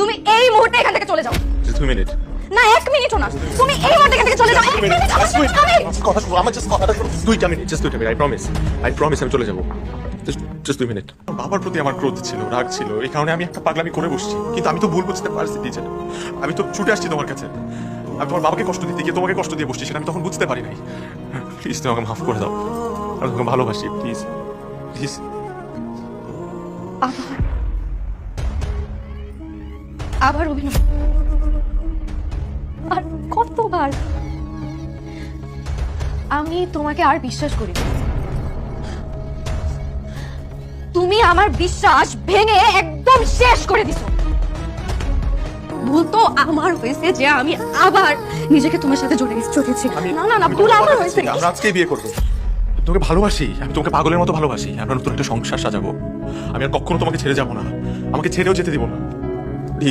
তুমি এই মুহূর্তে এখান থেকে চলে যাও। Two minutes. না এক মিনিটও না। তুমি এই মুহূর্তে এখান থেকে চলে যাও। এক মিনিট. আমি কথা শুনো, আমার just কথাটা। দুইটা মিনিট জাস্ট দুইটা minute I promise I promise আমি চলে যাব। জাস্ট জাস্ট দুই মিনিট বাবার প্রতি আমার ক্রোধ ছিল রাগ ছিল। এই কারণে আমি একটা পাগলামি করে বসছি। কিন্তু আমি তো ভুল বুঝতে পারছি টিচার আমি তো ছুটে আসছি তোমার কাছে। আমি তোমার বাবাকে কষ্ট দিতে গিয়ে তোমাকে কষ্ট দিয়ে বসছি সেটা আমি তখন বুঝতে পারি নাই। প্লিজ তুমি আমাকে মাফ করে দাও। আমি তোমাকে ভালোবাসি প্লিজ প্লিজ আবার আবার অভিনয়। আর কতবার? আমি তোমাকে আর বিশ্বাস করি তুমি আমার বিশ্বাস ভেঙে একদম শেষ করে দিছো। ভুল তো আমার হয়েছে যে আমি আবার নিজেকে তোমার সাথে জড়ে জড়িয়েছি আমি না না না ভুল আমার হয়েছে। আমরা আজকেই বিয়ে করব। তোমাকে ভালোবাসি আমি তোমাকে পাগলের মতো ভালোবাসি আমরা নতুন একটা সংসার সাজাবো। আমি আর কখনো তোমাকে ছেড়ে যাব না। আমাকে ছেড়েও যেতে দিব না।